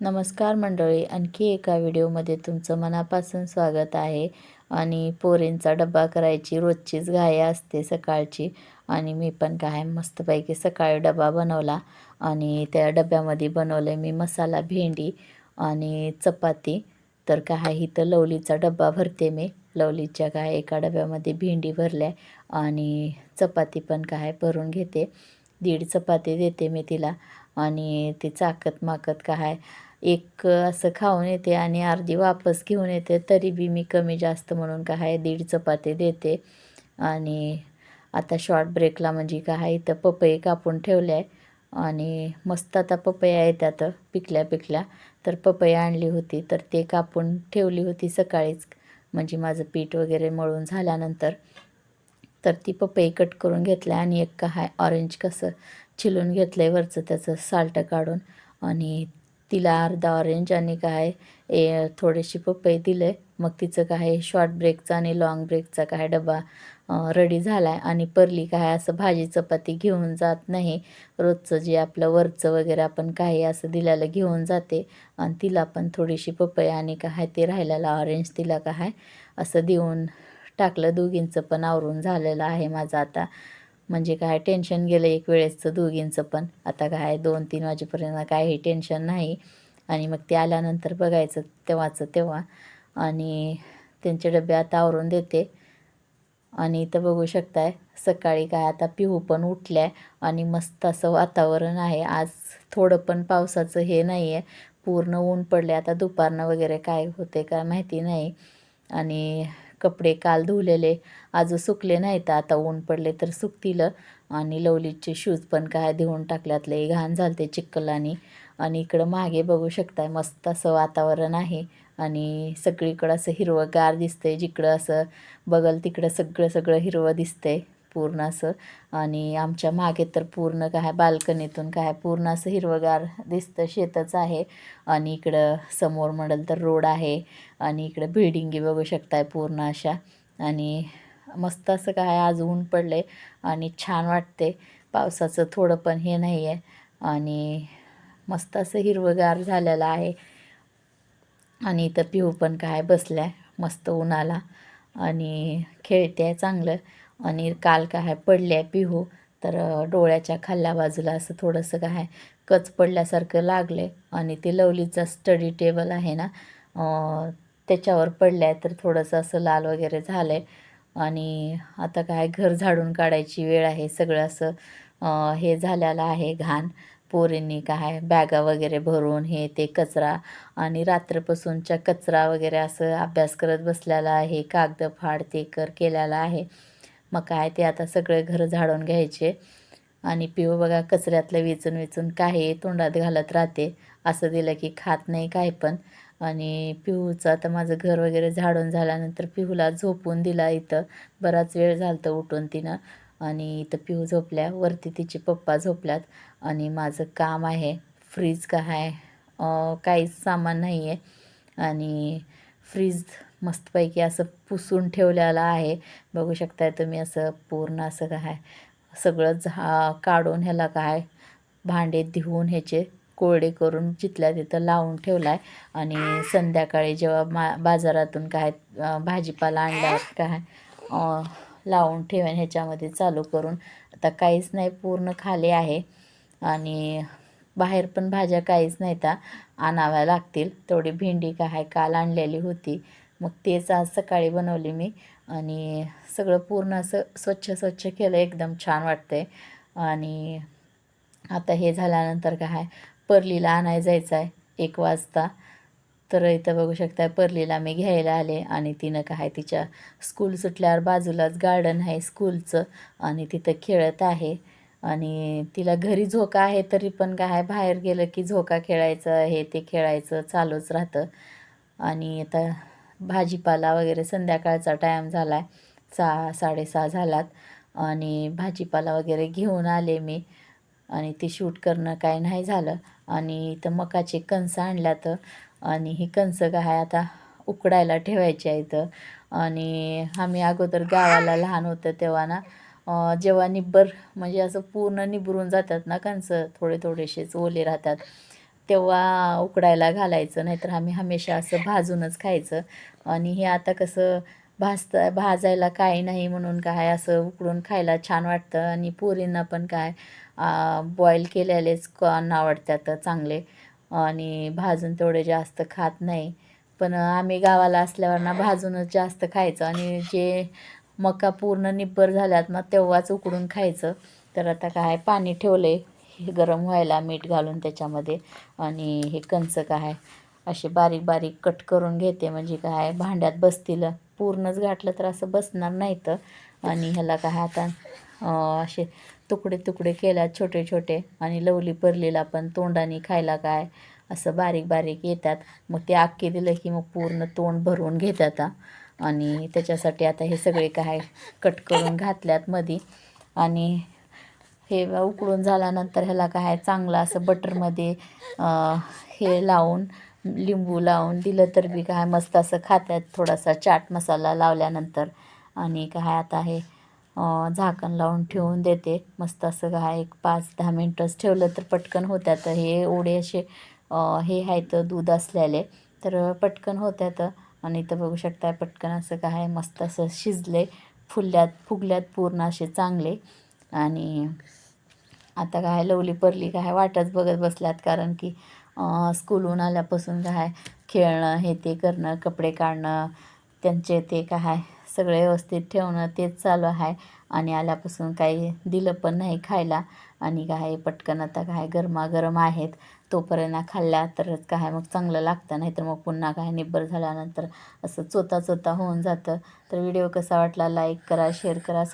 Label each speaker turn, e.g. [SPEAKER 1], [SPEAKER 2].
[SPEAKER 1] नमस्कार मंडळी आणखी एका व्हिडिओमध्ये तुमचं मनापासून स्वागत आहे. आणि पोरींचा डब्बा करायची रोजचीच घाई असते सकाळची. आणि मी पण काय मस्तपैकी सकाळी डबा बनवला. आणि त्या डब्यामध्ये बनवलं मी मसाला भेंडी आणि चपाती. तर काय इथं लवलीचा डब्बा भरते मी. लवलीच्या काय एका डब्यामध्ये भेंडी भरल्या आणि चपाती पण काय भरून घेते. दीड चपाती देते मी तिला. आणि ती चाकत माकत काय एक असं खाऊन येते आणि अर्धी वापस घेऊन येते तरी बी मी कमी जास्त म्हणून काय दीड चपाती देते. आणि आता शॉर्ट ब्रेकला म्हणजे काय इथं पपई कापून ठेवले आहे आणि मस्त आता पपया येतात पिकल्या पिकल्या. तर पपई आणली होती तर ते कापून ठेवली होती सकाळीच. म्हणजे माझं पीठ वगैरे मळून झाल्यानंतर. तर ती पपई कट करून घेतल्या आणि एक काय ऑरेंज कसं चिलून घेतलं आहे वरचं त्याचं साल्ट काढून. आणि तिला अर्धा ऑरेंज आणि काय ए थोडेशी पपई दिले. मग तिचं काय शॉर्ट ब्रेकचा आणि लाँग ब्रेकचा काय डबा रेडी झाला आहे आणि परली काय असं भाजी चपाती घेऊन जात नाही. रोजचं जे आपलं वरचं वगैरे आपण काही असं दिल्याला घेऊन जाते. आणि तिला पण थोडीशी पपई आणि काय ते राहिलेला ऑरेंज तिला काय असं देऊन टाकलं. दोघींचं पण आवरून झालेलं आहे माझं आता. म्हणजे काय टेन्शन गेलं एक वेळेसचं दोघींचं पण. आता काय दोन तीन वाजेपर्यंत काही टेन्शन नाही. आणि मग ते आल्यानंतर बघायचं तेव्हाचं तेव्हा. आणि त्यांचे डबे आता आवरून देते. आणि इथं बघू शकताय सकाळी काय आता पिहू पण उठल्या. आणि मस्त असं वातावरण आहे. आज थोडं पण पावसाचं हे नाही आहे पूर्ण ऊन पडले आता दुपारनं वगैरे काय होते काय माहिती नाही. आणि कपडे काल धुलेले आज सुकले नाहीत आता ऊन पडले तर सुकतील. आणि लवलीचे शूज पण काय धुवून टाकल्यातले घाण झालते चिखलानी. आणि इकडं मागे बघू शकताय मस्त असं वातावरण आहे. आणि सगळीकडं असं हिरवंगार दिसतंय जिकडं असं बघल तिकडं सगळं सगळं हिरवं दिसतंय. पूर्ण असं. आणि आमच्या मागे तर पूर्ण काय बाल्कनीतून काय पूर्ण असं हिरवंगार दिसतं शेतच आहे. आणि इकडं समोर म्हणलं तर रोड आहे. आणि इकडं बिल्डिंगी बघू शकताय पूर्ण अशा. आणि मस्त असं काय आज ऊन पडले आणि छान वाटते पावसाचं थोडं पण हे नाही आहे आणि मस्त असं हिरवंगार झालेलं आहे. आणि इथं पिऊ पण काय बसल्या. मस्त उन्हाला. आणि खेळते आहे चांगलं. आणि काल काय पडले आहे पिहू तर डोळ्याच्या खाल्ल्या बाजूला असं थोडंसं काय कच पडल्यासारखं लागले आणि ते लवलीचा स्टडी टेबल आहे ना त्याच्यावर पडलं आहे तर थोडंसं असं लाल वगैरे झालं आहे आणि आता काय घर झाडून काढायची वेळ आहे सगळं असं हे झालेलं आहे घाण. पोरींनी काय बॅगा वगैरे भरून हे ते कचरा आणि रात्रपासूनच्या कचरा वगैरे असं अभ्यास करत बसलेला आहे कागद फाड ते कर केलेला आहे. मग काय ते आता सगळे घर झाडून घ्यायचे. आणि पिऊ बघा कचऱ्यातलं वेचून वेचून काही तोंडात घालत राहते. असं दिलं की खात नाही काय पण. आणि पिहूचं आता माझं घर वगैरे झाडून झाल्यानंतर पिहूला झोपून दिला इथं. बराच वेळ झाला तर उठून तिनं. आणि इथं पिहू झोपल्या वरती तिचे पप्पा झोपल्यात. आणि माझं काम आहे फ्रीज का आहे? काहीच सामान नाही आहे आणि फ्रीज मस्तपैकी असं पुसून ठेवलेलं आहे. बघू शकताय तुम्ही असं पूर्ण असं काय सगळं झा काढून ह्याला काय भांडे धुवून ह्याचे कोरडे करून जिथल्या तिथं लावून ठेवला आहे आणि संध्याकाळी जेव्हा मा बाजारातून काय भाजीपाला आणला काय लावून ठेवेन ह्याच्यामध्ये चालू करून. आता काहीच नाही पूर्ण खाली आहे. आणि बाहेर पण भाज्या काहीच नाही त्या आणाव्या लागतील. तेवढी भेंडी काय काल आणलेली होती. मग तेच आज सकाळी बनवली मी. आणि सगळं पूर्ण असं स्वच्छ स्वच्छ केलं. एकदम छान वाटतंय. आणि आता हे झाल्यानंतर काय परलीला आणाय जायचं आहे एक वाजता. तर इथं बघू शकता परलीला मी घ्यायला आले आणि तिनं काय तिच्या स्कूल सुटल्यावर बाजूलाच गार्डन आहे स्कूलचं आणि तिथं खेळत आहे. आणि तिला घरी झोका आहे तरी पण काय बाहेर गेलं की झोका खेळायचं हे ते खेळायचं चालूच राहतं. आणि आता भाजीपाला वगैरे संध्याकाळचा टाईम झाला आहे सहा साडेसहा झालात. आणि भाजीपाला वगैरे घेऊन आले मी. आणि ते शूट करणं काय नाही झालं. आणि इथं मकाचे कणसं आणल्यात. आणि ही कणसं काय आता उकडायला ठेवायची आहे इथं आणि आम्ही अगोदर गावाला लहान होतं तेव्हा ना जेव्हा निब्बर म्हणजे असं पूर्ण निबरून जातात ना कणसं थोडे थोडेसेच ओले राहतात. तेव्हा उकडायला घालायचं नाहीतर आम्ही हमेशा असं भाजूनच खायचं. आणि हे आता कसं भाजता भाजायला काही नाही म्हणून काय असं उकडून खायला छान वाटतं. आणि पोरींना पण काय बॉईल केलेलेच कॉर्न आवडतात चांगले. आणि भाजून तेवढे जास्त खात नाही. पण आम्ही गावाला असल्यावर ना भाजूनच जास्त खायचं. आणि जे मका पूर्ण निब्बर झाल्यात मग तेव्हाच उकडून खायचं. तर आता काय पाणी ठेवले हे गरम व्हायला मीठ घालून त्याच्यामध्ये आणि हे कंच काय असे बारीक बारीक कट करून घेते. म्हणजे काय भांड्यात बसतील पूर्णच घातलं तर असं बसणार नाही तर आणि ह्याला काय आता असे तुकडे तुकडे केल्यात छोटे छोटे आणि लवली परलीला पण तोंडाने खायला काय असं बारीक बारीक येतात. मग ते आक्के दिलं की मग पूर्ण तोंड भरून घेतात. आणि त्याच्यासाठी आता हे सगळे काय कट करून घातल्यात मधी. आणि हे उकळून झाल्यानंतर ह्याला काय चांगलं असं बटरमध्ये हे लावून लिंबू लावून दिलं तर बी काय मस्त असं खात्यात थोडासा चाट मसाला लावल्यानंतर आणि काय आता हे झाकण लावून ठेवून देते. मस्त असं काय एक पाच दहा मिनटंच ठेवलं तर पटकन होत्यात. हे ओढे असे हे आहेत दूध असलेले. तर पटकन होत्यात आणि इथं बघू शकता पटकन असं काय मस्त असं शिजले फुलल्यात फुगल्यात पूर्ण असे चांगले. आणि आता काय लवली परली काय वाटच बघत बसल्यात कारण की स्कूलहून आल्यापासून काय खेळणं हे ते करणं कपडे काढणं त्यांचे ते काय सगळे व्यवस्थित ठेवणं तेच चालू आहे. आणि आल्यापासून काही दिलं पण नाही खायला. आणि काय पटकन आता काय गरमागरम आहेत. तोपर्यंत खाल्ल्या तरच काय मग चांगलं लागतं. नाहीतर मग पुन्हा काय निब्बर झाल्यानंतर असं चोता चोता होऊन जातं. तर व्हिडिओ कसा वाटला? लाईक करा शेअर करा